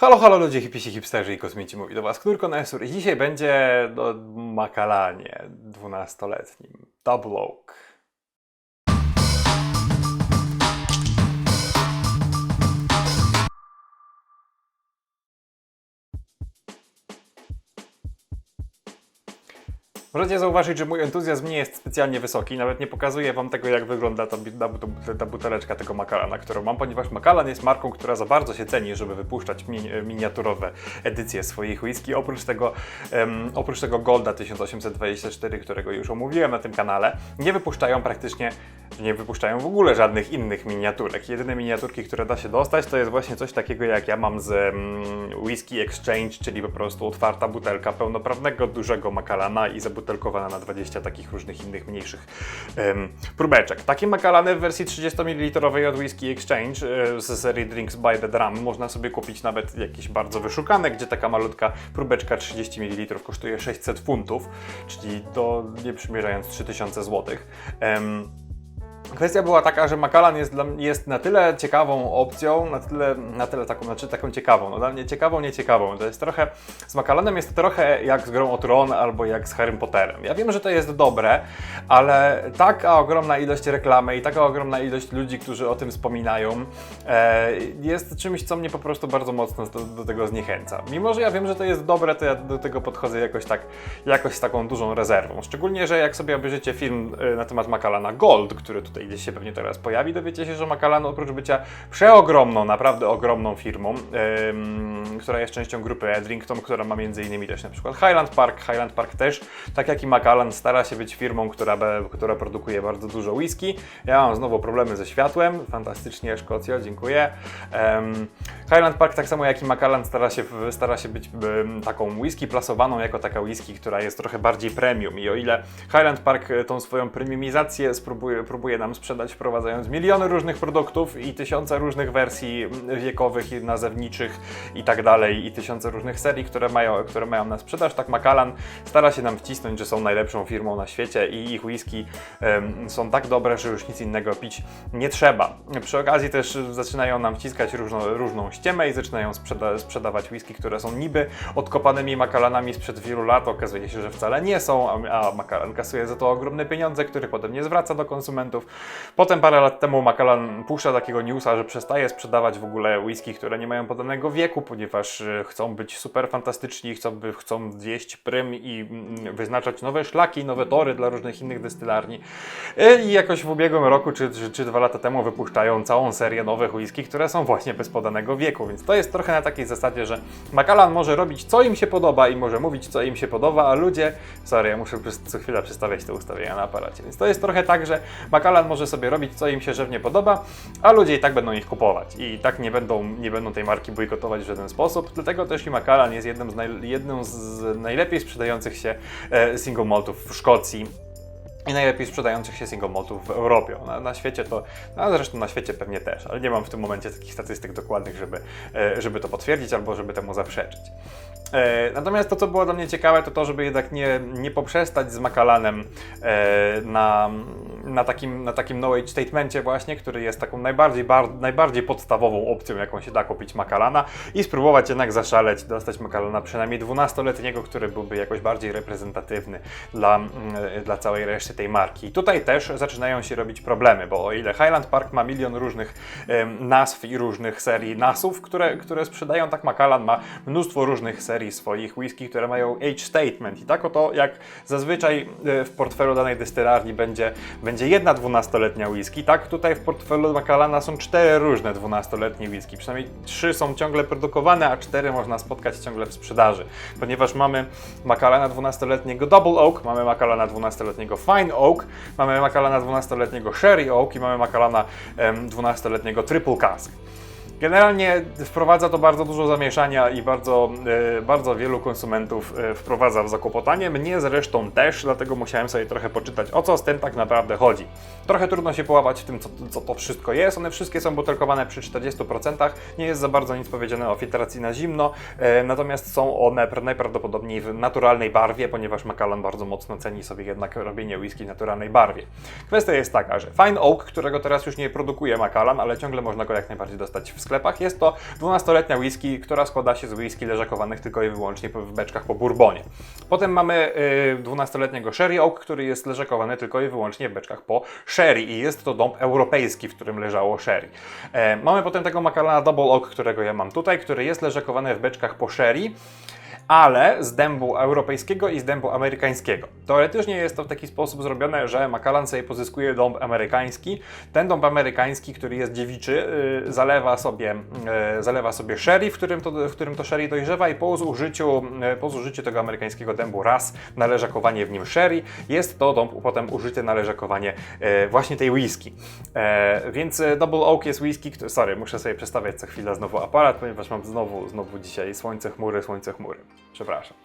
Halo, halo ludzie, hipisi, hipsterzy i kosmici, mówi do Was Knurko Nesur i dzisiaj będzie no, makalanie dwunastoletnim. Double Oak. Możecie zauważyć, że mój entuzjazm nie jest specjalnie wysoki, nawet nie pokazuję wam tego, jak wygląda ta, ta, ta buteleczka tego Makalana, którą mam, ponieważ Makalan jest marką, która za bardzo się ceni, żeby wypuszczać mi, miniaturowe edycje swoich whisky. Oprócz tego, em, oprócz tego Golda 1824, którego już omówiłem na tym kanale, nie wypuszczają praktycznie, nie wypuszczają w ogóle żadnych innych miniaturek. Jedyne miniaturki, które da się dostać, to jest właśnie coś takiego, jak ja mam z mm, Whisky Exchange, czyli po prostu otwarta butelka pełnoprawnego, dużego Makalana i zabutelkowana na 20 takich różnych innych mniejszych em, próbeczek. Takie Makalany w wersji 30 ml od Whisky Exchange e, z serii Drinks by the Drum można sobie kupić nawet jakieś bardzo wyszukane, gdzie taka malutka próbeczka 30 ml kosztuje 600 funtów, czyli to nie przymierzając 3000 zł. Em, Kwestia była taka, że Macallan jest, dla, jest na tyle ciekawą opcją, na tyle, na tyle taką, znaczy taką ciekawą, no dla mnie ciekawą, nieciekawą. To jest trochę, z Macallanem jest trochę jak z grą o Tron albo jak z Harrym Potterem. Ja wiem, że to jest dobre, ale taka ogromna ilość reklamy i taka ogromna ilość ludzi, którzy o tym wspominają, e, jest czymś, co mnie po prostu bardzo mocno do, do tego zniechęca. Mimo, że ja wiem, że to jest dobre, to ja do tego podchodzę jakoś tak, jakoś z taką dużą rezerwą. Szczególnie, że jak sobie obejrzycie film e, na temat Macallana Gold, który tutaj gdzieś się pewnie teraz pojawi, dowiecie się, że Macallan oprócz bycia przeogromną, naprawdę ogromną firmą, która jest częścią grupy Edrington, która ma innymi też na przykład Highland Park. Highland Park też, tak jak i Macallan, stara się być firmą, która, która produkuje bardzo dużo whisky. Ja mam znowu problemy ze światłem, fantastycznie Szkocja, dziękuję. Highland Park tak samo jak i Macallan stara się, stara się być taką whisky plasowaną jako taka whisky, która jest trochę bardziej premium i o ile Highland Park e, tą swoją premiumizację spróbuje, próbuje nam sprzedać wprowadzając miliony różnych produktów i tysiące różnych wersji wiekowych i nazewniczych i tak dalej i tysiące różnych serii, które mają, które mają na sprzedaż, tak Macallan stara się nam wcisnąć, że są najlepszą firmą na świecie i ich whisky em, są tak dobre, że już nic innego pić nie trzeba. Przy okazji też zaczynają nam wciskać różną, różną ściemę i zaczynają sprzeda sprzedawać whisky, które są niby odkopanymi Macallanami sprzed wielu lat. Okazuje się, że wcale nie są, a, a Macallan kasuje za to ogromne pieniądze, które potem nie zwraca do konsumentów. Potem parę lat temu Macallan puszcza takiego newsa, że przestaje sprzedawać w ogóle whisky, które nie mają podanego wieku, ponieważ e, chcą być super fantastyczni, chcą, chcą zjeść prym i mm, wyznaczać nowe szlaki, nowe tory dla różnych innych destylarni. E, I jakoś w ubiegłym roku, czy, czy, czy dwa lata temu wypuszczają całą serię nowych whisky, które są właśnie bez podanego wieku, więc to jest trochę na takiej zasadzie, że Macallan może robić co im się podoba i może mówić co im się podoba, a ludzie, sorry, ja muszę co chwilę przestawiać te ustawienia na aparacie, więc to jest trochę tak, że Macallan może sobie robić co im się żywnie podoba, a ludzie i tak będą ich kupować i tak nie będą, nie będą tej marki bojkotować w żaden sposób, dlatego też i Macallan jest jednym z, naj, jedną z najlepiej sprzedających się e, single maltów w Szkocji i najlepiej sprzedających się single maltów w Europie. Na, na świecie to, no zresztą na świecie pewnie też, ale nie mam w tym momencie takich statystyk dokładnych, żeby, e, żeby to potwierdzić albo żeby temu zaprzeczyć. E, Natomiast to, co było dla mnie ciekawe, to to, żeby jednak nie, nie poprzestać z Macalanem e, na, na, takim, na takim no age statemencie właśnie, który jest taką najbardziej, bar, najbardziej podstawową opcją, jaką się da kupić Macalana i spróbować jednak zaszaleć, dostać Macalana przynajmniej 12-letniego, który byłby jakoś bardziej reprezentatywny dla, mm, dla całej reszty tej marki. I tutaj też zaczynają się robić problemy, bo o ile Highland Park ma milion różnych nazw i różnych serii nasów, które, które sprzedają, tak Macallan ma mnóstwo różnych serii swoich whisky, które mają age statement. I tak oto jak zazwyczaj e, w portfelu danej destylarni będzie, będzie jedna 12-letnia whisky, tak tutaj w portfelu Macallana są cztery różne 12-letnie whisky. Przynajmniej trzy są ciągle produkowane, a cztery można spotkać ciągle w sprzedaży. Ponieważ mamy Macallana 12-letniego Double Oak, mamy Macallana 12-letniego Fine Oak, mamy Macallana 12-letniego Sherry Oak i mamy Macallana em, 12-letniego Triple Cask. Generalnie wprowadza to bardzo dużo zamieszania i bardzo, e, bardzo wielu konsumentów e, wprowadza w zakłopotanie. Mnie zresztą też, dlatego musiałem sobie trochę poczytać, o co z tym tak naprawdę chodzi. Trochę trudno się połapać w tym, co, co to wszystko jest. One wszystkie są butelkowane przy 40%. Nie jest za bardzo nic powiedziane o filtracji na zimno, e, natomiast są one pra- najprawdopodobniej w naturalnej barwie, ponieważ Macallan bardzo mocno ceni sobie jednak robienie whisky w naturalnej barwie. Kwestia jest taka, że Fine Oak, którego teraz już nie produkuje Macallan, ale ciągle można go jak najbardziej dostać w sklepach. Jest to 12-letnia whisky, która składa się z whisky leżakowanych tylko i wyłącznie w beczkach po bourbonie. Potem mamy y, 12-letniego Sherry Oak, który jest leżakowany tylko i wyłącznie w beczkach po sherry i jest to dąb europejski, w którym leżało sherry. E, mamy potem tego Macallana Double Oak, którego ja mam tutaj, który jest leżakowany w beczkach po sherry ale z dębu europejskiego i z dębu amerykańskiego. Teoretycznie jest to w taki sposób zrobione, że Macallan sobie pozyskuje dąb amerykański. Ten dąb amerykański, który jest dziewiczy, yy, zalewa, sobie, yy, zalewa sobie sherry, w którym, to, w którym to sherry dojrzewa i po zużyciu, yy, po zużyciu tego amerykańskiego dębu raz na leżakowanie w nim sherry, jest to dąb potem użyty na leżakowanie właśnie tej whisky. Yy, więc yy, Double Oak jest whisky, sorry, muszę sobie przestawiać co chwilę znowu aparat, ponieważ mam znowu, znowu dzisiaj słońce, chmury, słońce, chmury. Przepraszam.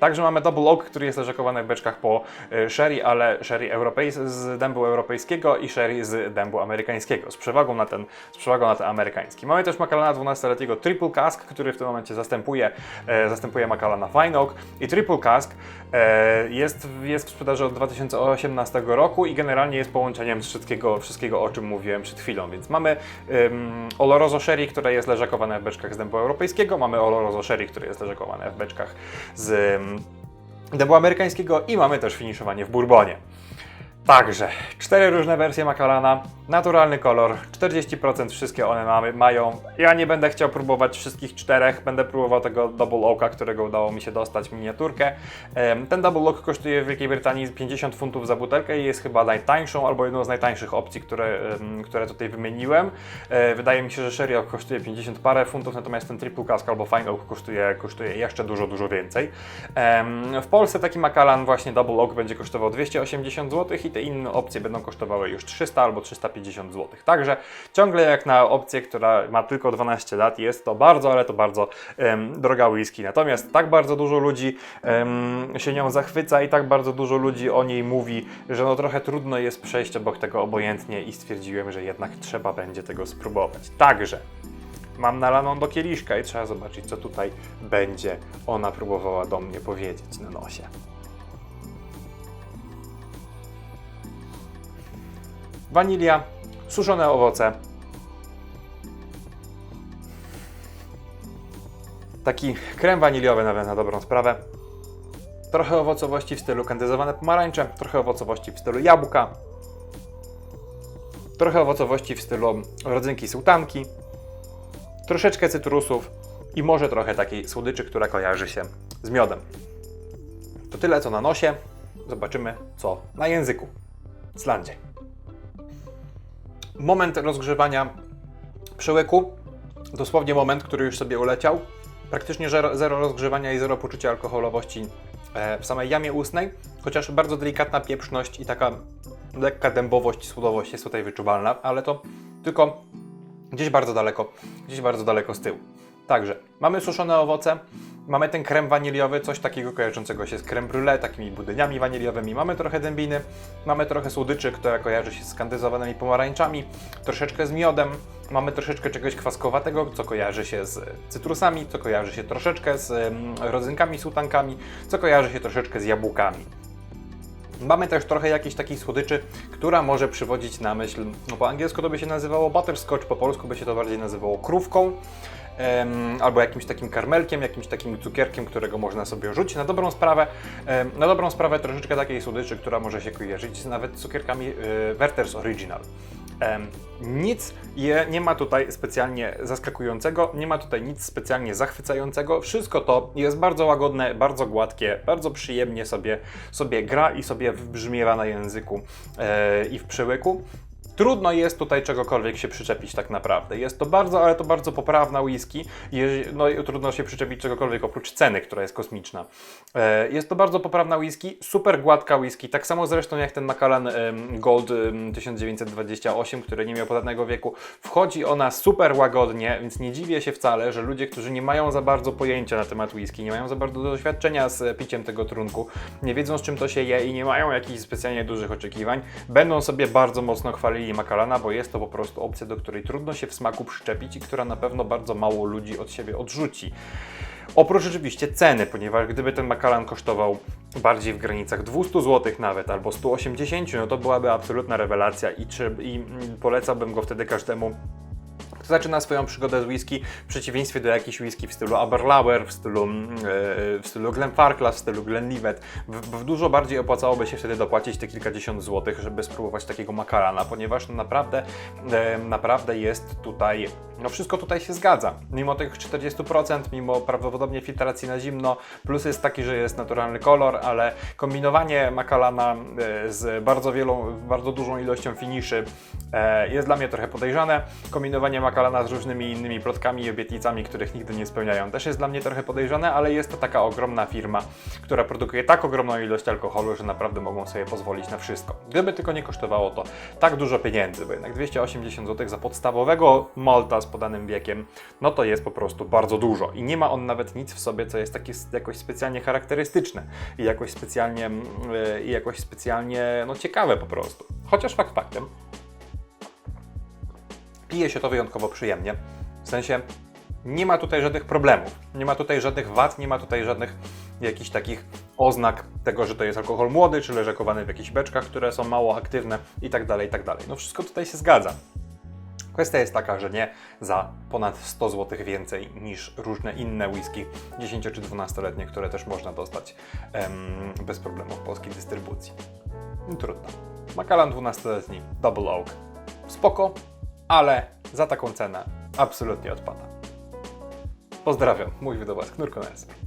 Także mamy Double Oak, który jest leżakowany w beczkach po e, sherry, ale sherry europejs- z dębu europejskiego i sherry z dębu amerykańskiego, z przewagą na ten, z przewagą na ten amerykański. Mamy też Macallana 12-letniego Triple Cask, który w tym momencie zastępuje, e, zastępuje Macallana Fine Oak i Triple Cask e, jest, jest w sprzedaży od 2018 roku i generalnie jest połączeniem wszystkiego, wszystkiego o czym mówiłem przed chwilą, więc mamy um, Oloroso Sherry, które jest leżakowane w beczkach z dębu europejskiego, mamy Oloroso Sherry, które jest leżakowane w beczkach z um, dębu amerykańskiego i mamy też finiszowanie w bourbonie. Także, cztery różne wersje Macallana, naturalny kolor, 40% wszystkie one mamy, mają. Ja nie będę chciał próbować wszystkich czterech, będę próbował tego Double Oaka, którego udało mi się dostać miniaturkę. Ten Double Oak kosztuje w Wielkiej Brytanii 50 funtów za butelkę i jest chyba najtańszą albo jedną z najtańszych opcji, które, które tutaj wymieniłem. E, Wydaje mi się, że Sherry Oak kosztuje 50 parę funtów, natomiast ten Triple Cask albo Fine Oak kosztuje, kosztuje jeszcze dużo, dużo więcej. W Polsce taki Macallan właśnie Double Oak będzie kosztował 280 zł i te inne opcje będą kosztowały już 300 albo 350 zł. Także ciągle jak na opcję, która ma tylko 12 lat, jest to bardzo, ale to bardzo droga whisky. Natomiast tak bardzo dużo ludzi się nią zachwyca i tak bardzo dużo ludzi o niej mówi, że no trochę trudno jest przejść obok tego obojętnie i stwierdziłem, że jednak trzeba będzie tego spróbować. Także mam nalaną do kieliszka i trzeba zobaczyć, co tutaj będzie ona próbowała do mnie powiedzieć na nosie. Wanilia, suszone owoce. Taki krem waniliowy nawet na dobrą sprawę. Trochę owocowości w stylu kandyzowane pomarańcze, trochę owocowości w stylu jabłka. Trochę owocowości w stylu rodzynki sułtanki. Troszeczkę cytrusów i może trochę takiej słodyczy, która kojarzy się z miodem. To tyle co na nosie. Zobaczymy co na języku. Slandzie. Moment rozgrzewania przełyku, dosłownie moment, który już sobie uleciał. Praktycznie zero, rozgrzewania i zero poczucia alkoholowości e, w samej jamie ustnej, chociaż bardzo delikatna pieprzność i taka lekka dębowość, słodowość jest tutaj wyczuwalna, ale to tylko gdzieś bardzo daleko, gdzieś bardzo daleko z tyłu. Także mamy suszone owoce, mamy ten krem waniliowy, coś takiego kojarzącego się z creme brulee, takimi budyniami waniliowymi. Mamy trochę dębiny, mamy trochę słodyczy, która kojarzy się z kandyzowanymi pomarańczami, troszeczkę z miodem, mamy troszeczkę czegoś kwaskowatego, co kojarzy się z cytrusami, co kojarzy się troszeczkę z rodzynkami, sułtankami, co kojarzy się troszeczkę z jabłkami. Mamy też trochę jakiejś takiej słodyczy, która może przywodzić na myśl, no po angielsku to by się nazywało butterscotch, po polsku by się to bardziej nazywało krówką, albo jakimś takim karmelkiem, jakimś takim cukierkiem, którego można sobie rzucić. Na dobrą sprawę, na dobrą sprawę troszeczkę takiej słodyczy, która może się kojarzyć z nawet cukierkami y, Werther's Original. Nic je, nie ma tutaj specjalnie zaskakującego, nie ma tutaj nic specjalnie zachwycającego. Wszystko to jest bardzo łagodne, bardzo gładkie, bardzo przyjemnie sobie, sobie gra i sobie wybrzmiewa na języku e, i w przełyku. Trudno jest tutaj czegokolwiek się przyczepić tak naprawdę. Jest to bardzo, ale to bardzo poprawna whisky. No i trudno się przyczepić czegokolwiek oprócz ceny, która jest kosmiczna. E, Jest to bardzo poprawna whisky, super gładka whisky, tak samo zresztą jak ten Macallan Gold em, 1928, który nie miał podatnego wieku. Wchodzi ona super łagodnie, więc nie dziwię się wcale, że ludzie, którzy nie mają za bardzo pojęcia na temat whisky, nie mają za bardzo doświadczenia z piciem tego trunku, nie wiedzą z czym to się je i nie mają jakichś specjalnie dużych oczekiwań, będą sobie bardzo mocno chwalili Macallana, bo jest to po prostu opcja, do której trudno się w smaku przyczepić i która na pewno bardzo mało ludzi od siebie odrzuci. Oprócz oczywiście ceny, ponieważ gdyby ten Macallan kosztował bardziej w granicach 200 zł nawet, albo 180, no to byłaby absolutna rewelacja i, czy, i polecałbym go wtedy każdemu, zaczyna swoją przygodę z whisky w przeciwieństwie do jakichś whisky w stylu Aberlour, w stylu, w stylu Glenfarclas, w stylu Glenlivet. W, w dużo bardziej opłacałoby się wtedy dopłacić te kilkadziesiąt złotych, żeby spróbować takiego makarana, ponieważ naprawdę, e, naprawdę jest tutaj, no wszystko tutaj się zgadza. Mimo tych 40%, mimo prawdopodobnie filtracji na zimno, plus jest taki, że jest naturalny kolor, ale kombinowanie makalana e, z bardzo wielą, bardzo dużą ilością finiszy e, jest dla mnie trochę podejrzane. Kombinowanie makalana z różnymi innymi plotkami i obietnicami, których nigdy nie spełniają, też jest dla mnie trochę podejrzane, ale jest to taka ogromna firma, która produkuje tak ogromną ilość alkoholu, że naprawdę mogą sobie pozwolić na wszystko. Gdyby tylko nie kosztowało to tak dużo pieniędzy, bo jednak 280 zł za podstawowego malta podanym wiekiem, no to jest po prostu bardzo dużo i nie ma on nawet nic w sobie, co jest takie jakoś specjalnie charakterystyczne i jakoś specjalnie, mm, i jakoś specjalnie no, ciekawe po prostu. Chociaż fakt faktem, pije się to wyjątkowo przyjemnie. W sensie nie ma tutaj żadnych problemów, nie ma tutaj żadnych wad, nie ma tutaj żadnych jakichś takich oznak tego, że to jest alkohol młody, czy leżakowany w jakichś beczkach, które są mało aktywne i tak dalej, i tak dalej. No wszystko tutaj się zgadza. Kwestia jest taka, że nie za ponad 100 zł więcej niż różne inne whisky 10 czy 12-letnie, które też można dostać em, bez problemu w polskiej dystrybucji. No, trudno. Macallan 12-letni Double Oak. Spoko, ale za taką cenę absolutnie odpada. Pozdrawiam, mój wydawca Knurko Nelson.